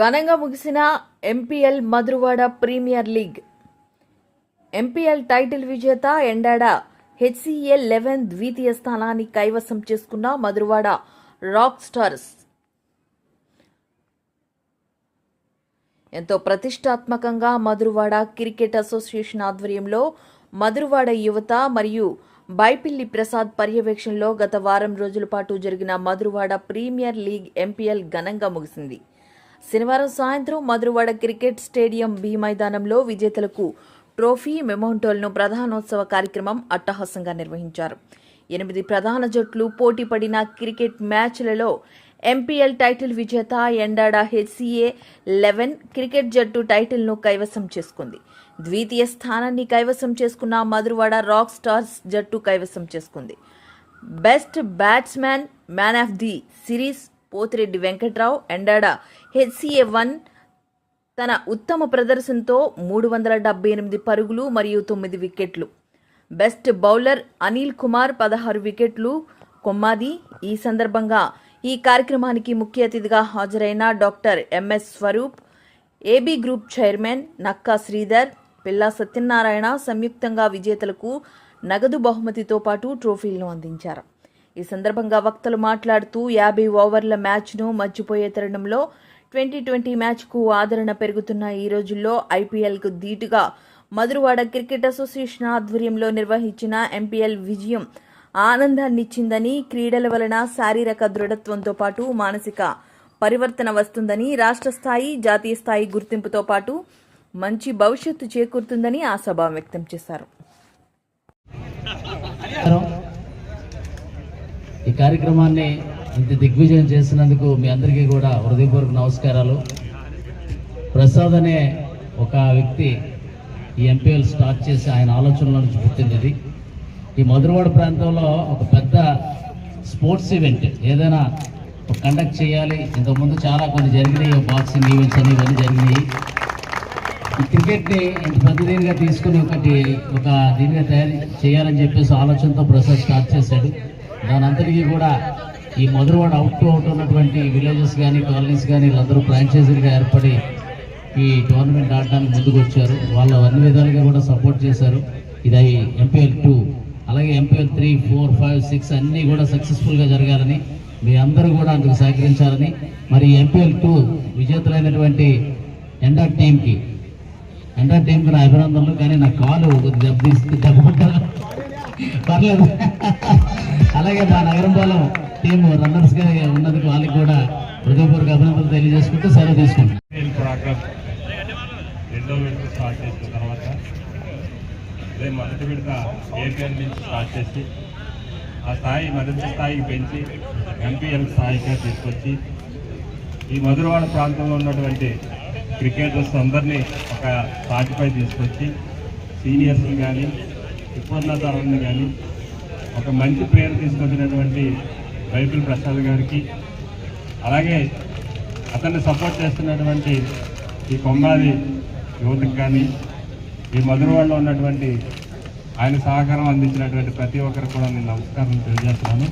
ఘనంగా ముగిసిన MPL Madhurawada premier league. MPL title విజేత ఎండాడ హెచ్సిఎల్ లెవెన్ ద్వితీయ స్థానాన్ని కైవసం చేసుకున్న మధురవాడ రాక్ స్టార్స్. ఎంతో ప్రతిష్టాత్మకంగా మధురవాడ క్రికెట్ అసోసియేషన్ ఆధ్వర్యంలో మధురవాడ యువత మరియు బైపిల్లి ప్రసాద్ పర్యవేక్షణలో గత వారం రోజుల పాటు జరిగిన మధురవాడ ప్రీమియర్ లీగ్ ఎంపీఎల్ ఘనంగా ముగిసింది. శనివారం సాయంత్రం మధురవాడ క్రికెట్ స్టేడియం బి మైదానంలో విజేతలకు ట్రోఫీ మెమోంటోల్ను ప్రధానోత్సవ కార్యక్రమం అట్టహాసంగా నిర్వహించారు. ఎనిమిది ప్రధాన జట్లు పోటీ పడిన క్రికెట్ మ్యాచ్లలో ఎంపీఎల్ టైటిల్ విజేత ఎండాడ హెచ్సిఏ లెవెన్ క్రికెట్ జట్టు టైటిల్ను కైవసం చేసుకుంది. ద్వితీయ స్థానాన్ని కైవసం చేసుకున్న మధురవాడ రాక్ స్టార్స్ జట్టు కైవసం చేసుకుంది. Best batsmen man of the series Pothireddy Venkatrao Endada HCA one తన ఉత్తమ ప్రదర్శనతో మూడు వందల డెబ్బై ఎనిమిది పరుగులు మరియు తొమ్మిది వికెట్లు. బెస్ట్ బౌలర్ అనిల్ కుమార్ పదహారు వికెట్లు. కొమ్మాది ఈ సందర్భంగా ఈ కార్యక్రమానికి ముఖ్య అతిథిగా హాజరైన doctor MS Swaroop AB group chairman Nakka Sridhar Pilla Satyanarayana సంయుక్తంగా విజేతలకు నగదు బహుమతితో పాటు ట్రోఫీలను అందించారు. ఈ సందర్భంగా వక్తలు మాట్లాడుతూ యాభై ఓవర్ల మ్యాచ్ను మర్చిపోయే తరుణంలో ట్వంటీ ట్వంటీ మ్యాచ్కు ఆదరణ పెరుగుతున్న ఈ రోజుల్లో ఐపీఎల్కు ధీటుగా మధురవాడ క్రికెట్ అసోసియేషన్ ఆధ్వర్యంలో నిర్వహించిన ఎంపీఎల్ విజయం ఆనందాన్నిచ్చిందని క్రీడల వలన శారీరక దృఢత్వంతో పాటు మానసిక పరివర్తన వస్తుందని రాష్ట్ర స్థాయి జాతీయ స్థాయి గుర్తింపుతో పాటు మంచి భవిష్యత్తు చేకూరుతుందని ఆశాభావం వ్యక్తం చేశారు. కార్యక్రమాన్ని ఇంత దిగ్విజయం చేసినందుకు మీ అందరికీ కూడా హృదయపూర్వక నమస్కారాలు. ప్రసాద్ అనే ఒక వ్యక్తి ఈ ఎంపీఎల్ స్టార్ట్ చేసి ఆయన ఆలోచనలో నుంచి పుట్టింది ఈ మధురవాడ ప్రాంతంలో ఒక పెద్ద స్పోర్ట్స్ ఈవెంట్ ఏదైనా కండక్ట్ చేయాలి. ఇంతకుముందు చాలా కొన్ని జరిగినాయి బాక్సింగ్ ఈవెంట్స్ అని ఇవన్నీ జరిగినాయి. ఈ క్రికెట్ని ఇంత పెద్ద దీనిగా తీసుకుని ఒకటి ఒక దీనిగా తయారు చేయాలని చెప్పేసి ఆలోచనతో ప్రసాద్ స్టార్ట్ చేశాడు. దానంతటికీ కూడా ఈ మధురవాడ అవుట్ టు అవుట్ ఉన్నటువంటి విలేజెస్ కానీ కాలనీస్ కానీ వీళ్ళందరూ ఫ్రాంచైజీలుగా ఏర్పడి ఈ టోర్నమెంట్ ఆడడానికి ముందుకు వచ్చారు వాళ్ళు అన్ని విధాలుగా కూడా సపోర్ట్ చేశారు. ఇది ఎంపీఎల్ టూ అలాగే MPL three four five six అన్నీ కూడా సక్సెస్ఫుల్గా జరగాలని మీ అందరూ కూడా అందుకు సహకరించాలని. మరి ఎంపీఎల్ టూ విజేతలైనటువంటి ఎండా టీంకి ఎండా టీంకి నా అభినందనలు కానీ నా కాలు దెబ్బ దెబ్బ పర్లేదు. అలాగే మా నగరంపాలెం టీం రన్నర్స్గా ఉన్నందుకు వాళ్ళకి కూడా హృదయపూర్వక అభినందనలు తెలియజేసుకుంటూ సెలవు తీసుకుంటాం రెండో విడత స్టార్ట్ చేసిన తర్వాత అదే మొదటి విడత ఏపీఎల్ నుంచి స్టార్ట్ చేసి ఆ స్థాయి మరింత స్థాయికి పెంచి ఎంపీఎల్ స్థాయిగా తీసుకొచ్చి ఈ మధురవాడ ప్రాంతంలో ఉన్నటువంటి క్రికెటర్స్ అందరినీ ఒక తాటిపై తీసుకొచ్చి సీనియర్స్ని కానీ ఇప్పుడున్న కానీ ఒక మంచి పేరు తీసుకొచ్చినటువంటి బైబిల్ ప్రసాద్ గారికి అలాగే అతన్ని సపోర్ట్ చేస్తున్నటువంటి ఈ కొంగాది యువతకు కానీ ఈ మధురవాడలో ఉన్నటువంటి ఆయన సహకారం అందించినటువంటి ప్రతి ఒక్కరికి కూడా నేను నమస్కారం తెలియజేస్తున్నాను.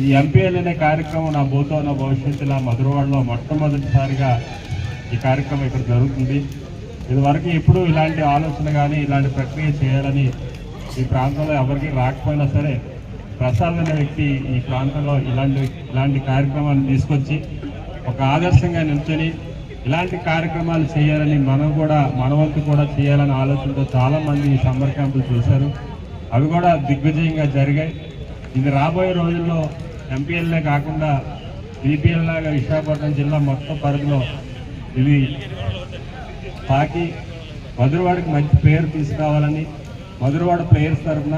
ఈ ఎంపీఎల్ అనే కార్యక్రమం నా భూతో నా భవిష్యత్తులో మధురవాడలో మొట్టమొదటిసారిగా ఈ కార్యక్రమం ఇక్కడ జరుగుతుంది. ఇదివరకు ఎప్పుడు ఇలాంటి ఆలోచన కానీ ఇలాంటి ప్రక్రియ చేయాలని ఈ ప్రాంతంలో ఎవరికి రాకపోయినా సరే ప్రసాద్ అనే వ్యక్తి ఈ ప్రాంతంలో ఇలాంటి ఇలాంటి కార్యక్రమాలు తీసుకొచ్చి ఒక ఆదర్శంగా నిల్చొని ఇలాంటి కార్యక్రమాలు చేయాలని మనం కూడా మన వంతు కూడా చేయాలనే ఆలోచనతో చాలామంది ఈ సమ్మర్ క్యాంపులు చేశారు. అవి కూడా దిగ్విజయంగా జరిగాయి. ఇది రాబోయే రోజుల్లో ఎంపీఎల్ఏ కాకుండా బీపీఎల్ లాగా విశాఖపట్నం జిల్లా మొత్తం పరిధిలో ఇది తాకి మధురవాడకి మంచి పేరు తీసుకురావాలని మధురవాడ ప్లేయర్స్ తరఫున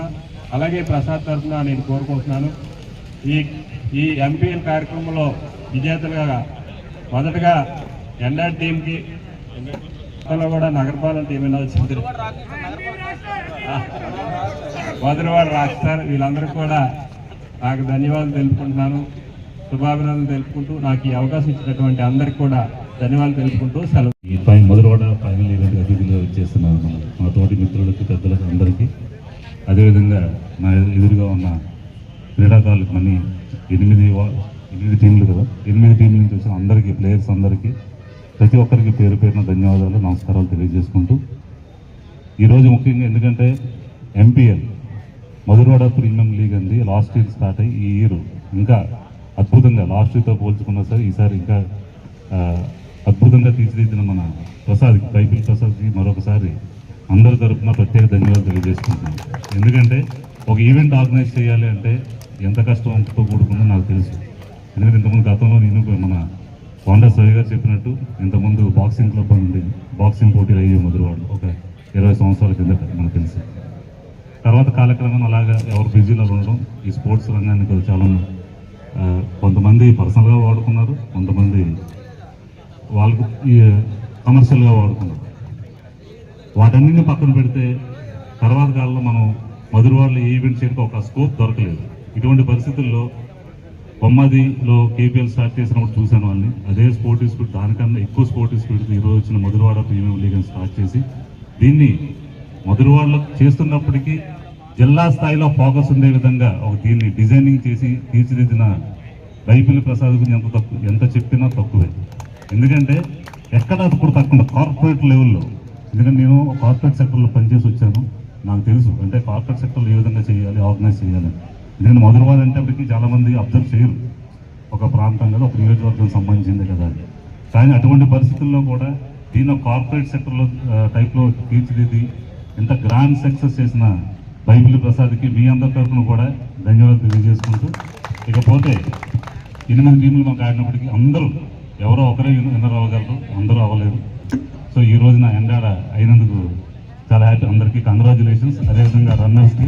అలాగే ప్రసాద్ తరఫున నేను కోరుకుంటున్నాను. ఈ ఈ ఎంపీఎల్ కార్యక్రమంలో విజేతలుగా మొదటగా ఎన్ఆర్ టీంకి కూడా నగరపాలన టీం అయినా మధురవాడ రాస్తారు వీళ్ళందరూ కూడా నాకు ధన్యవాదాలు తెలుపుకుంటున్నాను. శుభాభినందనలు తెలుపుకుంటూ నాకు ఈ అవకాశం ఇచ్చినటువంటి అందరికీ కూడా ధన్యవాదాలు తెలుసుకుంటూ సెలవు. ఈ పై మొదలువాడ ఫైనల్ ఈవెంట్ అతిథిగా వచ్చేస్తున్నాను మా తోటి మిత్రులకి పెద్దలకు అందరికీ. అదేవిధంగా నా ఎదురుగా ఉన్న క్రీడాకారులకు మనీ ఎనిమిది వా- ఎనిమిది టీంలు కదా. ఎనిమిది టీంల నుంచి వచ్చిన అందరికీ ప్లేయర్స్ అందరికీ ప్రతి ఒక్కరికి పేరు పేరున ధన్యవాదాలు నమస్కారాలు తెలియజేసుకుంటూ. ఈరోజు ముఖ్యంగా ఎందుకంటే ఎంపీఎల్ మధురవాడ ప్రీమియం లీగ్ అంది. లాస్ట్ ఇయర్ స్టార్ట్ అయ్యి ఈ ఇయర్ ఇంకా అద్భుతంగా లాస్ట్ ఇయర్తో పోల్చుకున్నా సరే ఈసారి ఇంకా అద్భుతంగా తీర్చిదిద్దిన మన ప్రసాద్ బైబిల్ ప్రసాద్కి మరొకసారి అందరి తరఫున ప్రత్యేక ధన్యవాదాలు తెలియజేసుకుంటున్నాను. ఎందుకంటే ఒక ఈవెంట్ ఆర్గనైజ్ చేయాలి అంటే ఎంత కష్టంతో కూడుకుందో నాకు తెలుసు. ఎందుకంటే ఇంతకుముందు గతంలో నేను మన హోండా సవి గారు చెప్పినట్టు ఇంతకుముందు బాక్సింగ్ క్లబ్ అని ఉండేది బాక్సింగ్ పోటీలు అయ్యే మధురవాడలో ఒక ఇరవై సంవత్సరాల కిందట మనకు తెలుసు. తర్వాత కాలక్రమం అలాగా ఎవరు బిజీలో ఉండడం ఈ స్పోర్ట్స్ రంగానికి చాలా కొంతమంది పర్సనల్గా వాడుకున్నారు. కొంతమంది వాళ్ళకు కమర్షియల్గా వాడుకున్నారు వాటన్నిటిని పక్కన పెడితే తర్వాత కాలంలో మనం మధురవాడలో ఈవెంట్ చేయడానికి ఒక స్కోప్ దొరకలేదు. ఇటువంటి పరిస్థితుల్లో బొమ్మదిలో కేపీఎల్ స్టార్ట్ చేసినప్పుడు చూశాను వాళ్ళని అదే స్పోర్టివ్ స్పీడ్ దానికన్నా ఎక్కువ స్పోర్టివ్ స్పీడ్ ఈరోజు వచ్చిన మధురవాడ ప్రీమియం లీగ్ స్టార్ట్ చేసి దీన్ని మధురవాడలో చేస్తున్నప్పటికీ జిల్లా స్థాయిలో ఫోకస్ ఉండే విధంగా ఒక దీన్ని డిజైనింగ్ చేసి తీర్చిదిద్దిన బైపిల్ ప్రసాద్ గురించి ఎంత తక్కువ ఎంత చెప్పినా తక్కువే. ఎందుకంటే ఎక్కడ కూడా తక్కువ కార్పొరేట్ లెవెల్లో ఎందుకంటే నేను కార్పొరేట్ సెక్టర్లో పనిచేసి వచ్చాను. నాకు తెలుసు. అంటే కార్పొరేట్ సెక్టర్లో ఏ విధంగా చేయాలి ఆర్గనైజ్ చేయాలి. ఎందుకంటే మధురవాద అంటే అప్పటికి చాలామంది అబ్జర్వ్ చేయరు. ఒక ప్రాంతం కదా ఒక నియోజకవర్గం సంబంధించింది కదా కానీ అటువంటి పరిస్థితుల్లో కూడా దీన్ని కార్పొరేట్ సెక్టర్లో టైప్లో తీర్చిదిద్ది ఇంత గ్రాండ్ సక్సెస్ చేసిన బైబిల్ ప్రసాద్కి మీ అందరి తరఫున కూడా ధన్యవాదాలు తెలియజేసుకుంటూ. ఇకపోతే ఎనిమిది టీంలు మాకు ఆడినప్పటికీ అందరూ ఎవరో ఒకరే విన్నర్ అవ్వగలరు అందరూ అవ్వలేరు. సో ఈ రోజున ఎండాడ అయినందుకు చాలా హ్యాపీ అందరికీ. కంగ్రాచులేషన్స్ అదేవిధంగా రన్నర్స్కి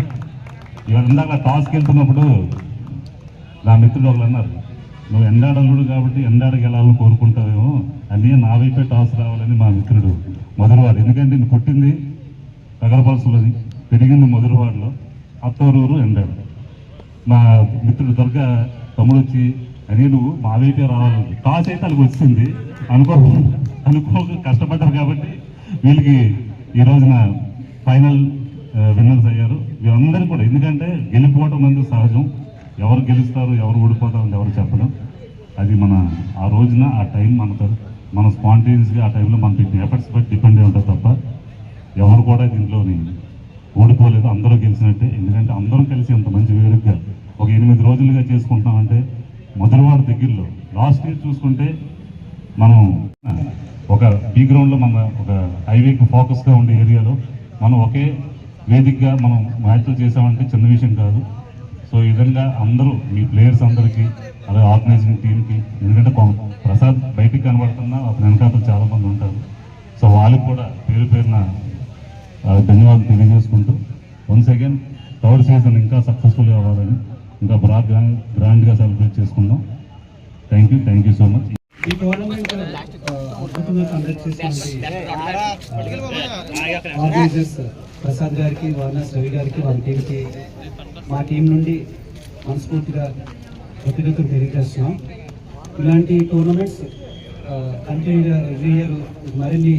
ఇవాళ ఇందాక టాస్కి వెళ్తున్నప్పుడు నా మిత్రుడు ఒకరు అన్నారు నువ్వు ఎండాడలుడు కాబట్టి ఎండాడకి వెళ్ళాలని కోరుకుంటావేమో. అన్నీ నా వైపే టాస్ రావాలని మా మిత్రుడు మధురవాడు. ఎందుకంటే నేను పుట్టింది తగరపలసలోని పెరిగింది మధురవాడలో అత్తవరూరు ఎండాడు. మా మిత్రుడు దొరక తమ్ముడు వచ్చి అని నువ్వు మా వైపే రావాలి. టాస్ అయితే వాళ్ళకి వచ్చింది. అనుకో అనుకో కష్టపడ్డారు కాబట్టి వీళ్ళకి ఈ రోజున ఫైనల్ విన్నర్స్ అయ్యారు. వీళ్ళందరూ కూడా ఎందుకంటే గెలిపోవటం అనేది సహజం. ఎవరు గెలుస్తారు ఎవరు ఓడిపోతారు ఎవరు చెప్పడం అది మన ఆ రోజున ఆ టైం మన మన స్పాంటేనియస్గా ఆ టైంలో మన పెట్టిన ఎఫర్ట్స్ బట్టి డిపెండ్ అయి ఉంటుంది తప్ప ఎవరు కూడా దీంట్లోని ఓడిపోలేదు. అందరూ గెలిచినట్టే. ఎందుకంటే అందరం కలిసి అంత మంచి వేడుకగా ఒక ఎనిమిది రోజులుగా చేసుకుంటామంటే మొదటివాడ దగ్గరలో లాస్ట్ ఇయర్ చూసుకుంటే మనం ఒక బీ గ్రౌండ్లో మన ఒక హైవేకి ఫోకస్గా ఉండే ఏరియాలో మనం ఒకే వేదికగా మనం మ్యాచ్లు చేసామంటే చిన్న విషయం కాదు. సో ఈ విధంగా అందరూ మీ ప్లేయర్స్ అందరికీ అలాగే ఆర్గనైజింగ్ టీంకి ఎందుకంటే ప్రసాద్ బయటికి కనబడుతున్నా అతని వెనకాతలు చాలామంది ఉంటారు. సో వాళ్ళకి కూడా పేరు పేరున ధన్యవాదాలు తెలియజేసుకుంటూ వన్స్ అగైన్ థర్డ్ సీజన్ ఇంకా సక్సెస్ఫుల్గా అవ్వాలని ఇంకా బాగా గ్రాండ్ గ్రాండ్గా సెలబ్రేట్ చేసుకుందాం. Thank you thank you so much ఈ టోర్నమెంట్ అద్భుతంగా కండక్ట్ ప్రసాద్ గారికి వార్నస్ రవి గారికి వారి టీంకి. మా టీం నుండి మనస్ఫూర్తిగా కృతజ్ఞతలు తెలియజేస్తున్నాం. ఇలాంటి టోర్నమెంట్స్ కంటిన్యూగా ఎవ్రీ ఇయర్ మరిన్ని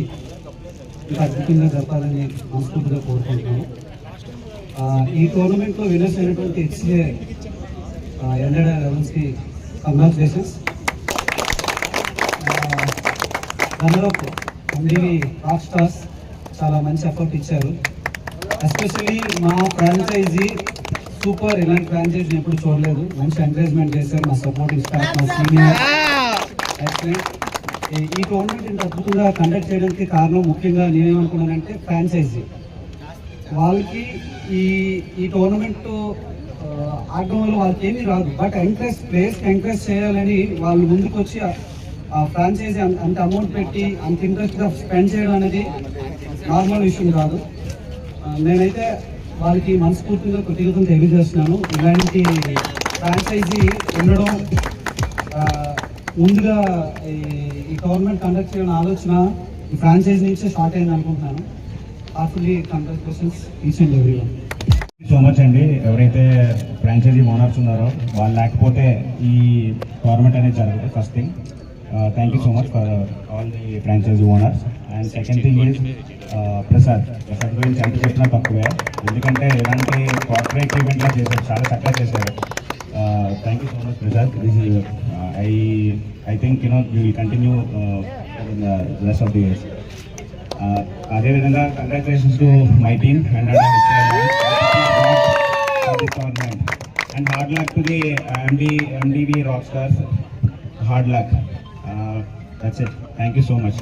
ఇంకా అద్భుతంగా జరపాలని మనస్ఫూర్తిగా కోరుకుంటున్నాము. ఈ టోర్నమెంట్లో విన్నర్స్ అయినటువంటి హెచ్సిఏ ఎండెడ్ లెవెన్స్కి కంగ్రాచులేషన్స్ రన్నరప్ అందరి రాక్ స్టార్స్ చాలా మంచి ఎఫర్ట్ ఇచ్చారు. ఎస్పెషల్లీ మా ఫ్రాంచైజీ సూపర్ ఇలాంటి ఫ్రాంచైజీ ఎప్పుడు చూడలేదు. మంచి ఎంకరేజ్మెంట్ చేశారు. మా సపోర్టింగ్ స్టాఫ్ మా సీనియర్ ఎక్సలెంట్ ఈ టోర్నమెంట్ ఇంత అద్భుతంగా కండక్ట్ చేయడానికి కారణం ముఖ్యంగా నేనేమనుకున్నానంటే ఫ్రాంచైజీ వాళ్ళకి ఈ ఈ టోర్నమెంట్ ఆడడం వల్ల వాళ్ళకి ఏమీ రాదు. బట్ ఎంకరేజ్ ప్లేస్కి ఎంకరేజ్ చేయాలని వాళ్ళు ముందుకు వచ్చి ఆ- ఫ్రాంచైజీ అంత అంత అమౌంట్ పెట్టి అంత ఇంట్రెస్ట్గా స్పెండ్ చేయడం అనేది నార్మల్ విషయం కాదు. నేనైతే వాళ్ళకి మనస్ఫూర్తిగా కృతజ్ఞతలు తెలియజేస్తున్నాను. ఇలాంటి ఫ్రాంచైజీ ఉండడం ముందుగా ఈ ఈ టోర్నమెంట్ కండక్ట్ చేయడం ఆలోచన ఈ ఫ్రాంచైజీ నుంచే స్టార్ట్ అయింది అనుకుంటున్నాను heartfully congratulations each and every one so much అండి. ఎవరైతే ఫ్రాంచైజీ ఓనర్స్ ఉన్నారో వాళ్ళు లేకపోతే ఈ టోర్నమెంట్ అనేది జరగదు first thing thank you so much for all the franchisee owners and second thing is Prasad Prasad గురించి ఎంత చెప్పినా తక్కువే. ఎందుకంటే ఇలాంటి కార్పొరేట్ ఈవెంట్లో చేశారు చాలా చక్కగా చేశారు. Thank you so much Prasad this I I think you know you will continue rest of the years అదేవిధంగా congratulations to my team and this tournament. And hard luck to the uh, MD, MDV Rockstars. Hard luck. Uh, that's it. Thank you so much.